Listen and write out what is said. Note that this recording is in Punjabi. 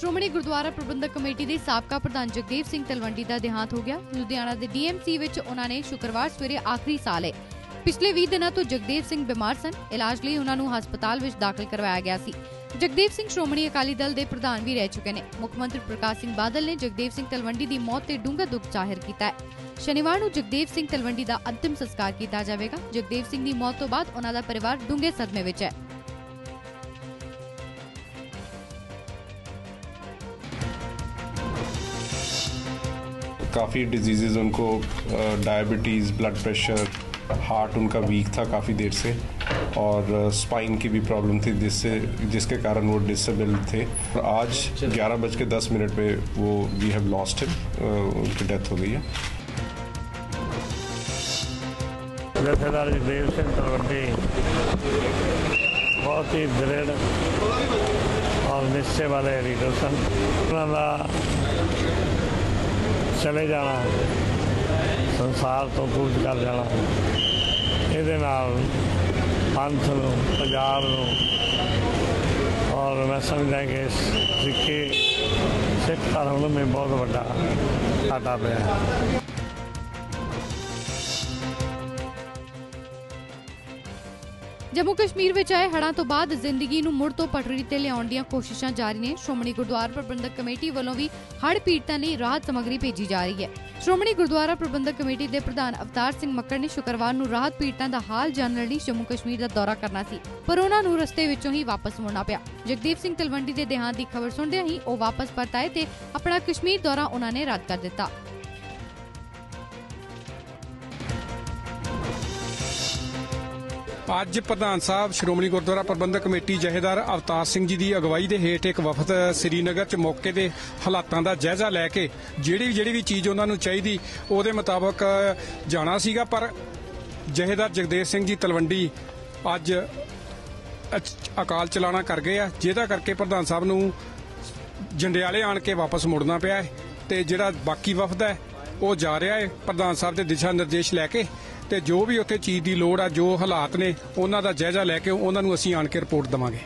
ਸ਼੍ਰੋਮਣੀ ਗੁਰਦੁਆਰਾ ਪ੍ਰਬੰਧਕ ਕਮੇਟੀ ਦੇ ਸਾਬਕਾ ਪ੍ਰਧਾਨ ਜਗਦੇਵ ਸਿੰਘ ਤਲਵੰਡੀ ਦਾ ਦੇਹਾਂਤ ਹੋ ਗਿਆ। ਲੁਧਿਆਣਾ ਦੇ ਡੀਐਮਸੀ ਵਿੱਚ ਉਹਨਾਂ ਨੇ ਸ਼ੁੱਕਰਵਾਰ ਸਵੇਰੇ ਆਖਰੀ ਸਾਹ ਲਏ। ਪਿਛਲੇ 20 ਦਿਨਾਂ ਤੋਂ ਜਗਦੇਵ ਸਿੰਘ ਬਿਮਾਰ ਸਨ। ਇਲਾਜ ਲਈ ਉਹਨਾਂ ਨੂੰ ਹਸਪਤਾਲ ਵਿੱਚ ਦਾਖਲ ਕਰਵਾਇਆ ਗਿਆ ਸੀ। ਜਗਦੇਵ ਸਿੰਘ ਸ਼੍ਰੋਮਣੀ ਅਕਾਲੀ ਦਲ ਦੇ ਪ੍ਰਧਾਨ ਵੀ ਰਹਿ ਚੁੱਕੇ ਨੇ। ਮੁੱਖ ਮੰਤਰੀ ਪ੍ਰਕਾਸ਼ ਸਿੰਘ ਬਾਦਲ ਨੇ ਜਗਦੇਵ ਸਿੰਘ ਤਲਵੰਡੀ ਦੀ ਮੌਤ ਤੇ ਡੂੰਘਾ ਦੁੱਖ ਜ਼ਾਹਿਰ ਕੀਤਾ ਹੈ। ਸ਼ਨੀਵਾਰ ਨੂੰ ਜਗਦੇਵ ਸਿੰਘ ਤਲਵੰਡੀ ਦਾ ਅੰਤਿਮ ਸੰਸਕਾਰ ਕੀਤਾ ਜਾਵੇਗਾ। ਜਗਦੇਵ ਸਿੰਘ ਦੀ ਮੌਤ ਤੋਂ ਬਾਅਦ ਉਹਨਾਂ ਦਾ ਪਰਿਵਾਰ ਡੂੰਘੇ ਸਦਮੇ ਵਿੱਚ ਹੈ। काफ़ी डिज़ीज़ उनको डायबिटीज़ ब्लड प्रेशर हार्ट उनका वीक था काफ़ी देर से। और स्पाइन की भी प्रॉब्लम थी जिससे जिसके कारण वो डिसेबल थे। और आज ग्यारह बज के दस मिनट पर वो वी हैव लॉस्ट हिम उनकी डेथ हो गई है। जथेदार सिंह तलवंडी बहुत ही दृढ़ और निश्चय वाले लीडर सन उन्होंने ਚਲੇ ਜਾਣਾ। ਸੰਸਾਰ ਤੋਂ ਦੂਰ ਕਰ ਜਾਣਾ। ਇਹਦੇ ਨਾਲ ਪੰਥ ਨੂੰ, ਪੰਜਾਬ ਨੂੰ ਔਰ ਮੈਂ ਸਮਝਦਾ ਕਿ ਸਿੱਖੀ, ਸਿੱਖ ਧਰਮ ਨੂੰ ਵੀ ਬਹੁਤ ਵੱਡਾ ਘਾਟਾ ਪਿਆ। ਜੰਮੂ ਕਸ਼ਮੀਰ ਵਿੱਚ ਆਏ ਹੜ੍ਹਾਂ ਤੋਂ ਬਾਅਦ ਜ਼ਿੰਦਗੀ ਨੂੰ ਮੁੜ ਤੋਂ ਪਟੜੀ ਤੇ ਲਿਆਉਣ ਦੀਆਂ ਕੋਸ਼ਿਸ਼ਾਂ ਜਾਰੀ ਨੇ। ਸ਼੍ਰੋਮਣੀ ਗੁਰਦੁਆਰਾ ਪ੍ਰਬੰਧਕ ਕਮੇਟੀ ਵੱਲੋਂ ਵੀ ਹੜ੍ਹ ਪੀੜਤਾਂ ਲਈ ਰਾਹਤ ਸਮੱਗਰੀ ਭੇਜੀ ਜਾ ਰਹੀ ਹੈ। ਸ਼੍ਰੋਮਣੀ ਗੁਰਦੁਆਰਾ ਪ੍ਰਬੰਧਕ ਕਮੇਟੀ ਦੇ ਪ੍ਰਧਾਨ ਅਵਤਾਰ ਸਿੰਘ ਮੱਕੜ ਨੇ ਸ਼ੁੱਕਰਵਾਰ ਨੂੰ ਰਾਹਤ ਪੀੜਤਾਂ ਦਾ ਹਾਲ ਜਾਣਨ ਲਈ ਜੰਮੂ ਕਸ਼ਮੀਰ ਦਾ ਦੌਰਾ ਕਰਨਾ ਸੀ, ਪਰ ਉਹਨਾਂ ਨੂੰ ਰਸਤੇ ਵਿੱਚੋਂ ਹੀ ਵਾਪਸ ਮੁੜਨਾ ਪਿਆ। ਜਗਦੀਪ ਸਿੰਘ ਤਲਵੰਡੀ ਦੇ ਦੇਹਾਂਤ ਦੀ ਖਬਰ ਸੁਣਦਿਆਂ ਹੀ ਉਹ ਵਾਪਸ ਪਰਤਾਏ ਤੇ ਆਪਣਾ ਕਸ਼ਮੀਰ ਦੌਰਾ ਉਹਨਾਂ ਨੇ ਰੱਦ ਕਰ ਦਿੱਤਾ। ਅੱਜ ਪ੍ਰਧਾਨ ਸਾਹਿਬ ਸ਼੍ਰੋਮਣੀ ਗੁਰਦੁਆਰਾ ਪ੍ਰਬੰਧਕ ਕਮੇਟੀ ਜਹੇਦਾਰ ਅਵਤਾਰ ਸਿੰਘ ਜੀ ਦੀ ਅਗਵਾਈ ਦੇ ਹੇਠ ਇੱਕ ਵਫਦ ਸ੍ਰੀਨਗਰ ਚ ਮੌਕੇ ਦੇ ਹਾਲਾਤਾਂ ਦਾ ਜਾਇਜ਼ਾ ਲੈ ਕੇ ਜਿਹੜੀ ਵੀ ਜਿਹੜੀ ਵੀ ਚੀਜ਼ ਉਹਨਾਂ ਨੂੰ ਚਾਹੀਦੀ, ਉਹਦੇ ਮੁਤਾਬਕ ਜਾਣਾ ਸੀਗਾ, ਪਰ ਜਹੇਦਾਰ ਜਗਦੇਵ ਸਿੰਘ ਜੀ ਤਲਵੰਡੀ ਅੱਜ ਅਚ- ਅਕਾਲ ਚਲਾਣਾ ਕਰ ਗਏ ਆ। ਜਿਹਦਾ ਕਰਕੇ ਪ੍ਰਧਾਨ ਸਾਹਿਬ ਨੂੰ ਜੰਡਿਆਲੇ ਆਣ ਕੇ ਵਾਪਸ ਮੁੜਨਾ ਪਿਆ ਹੈ ਤੇ ਜਿਹੜਾ ਬਾਕੀ ਵਫਦ ਹੈ, ਉਹ ਜਾ ਰਿਹਾ ਹੈ। ਪ੍ਰਧਾਨ ਸਾਹਿਬ ਦੇ ਦਿਸ਼ਾ ਨਿਰਦੇਸ਼ ਲੈ ਕੇ ਤੇ ਜੋ ਵੀ ਉੱਥੇ ਚੀਜ਼ ਦੀ ਲੋੜ ਆ, ਜੋ ਹਾਲਾਤ ਨੇ, ਉਹਨਾਂ ਦਾ ਜਾਇਜ਼ਾ ਲੈ ਕੇ ਉਹਨਾਂ ਨੂੰ ਅਸੀਂ ਆਣ ਕੇ ਰਿਪੋਰਟ ਦਵਾਂਗੇ।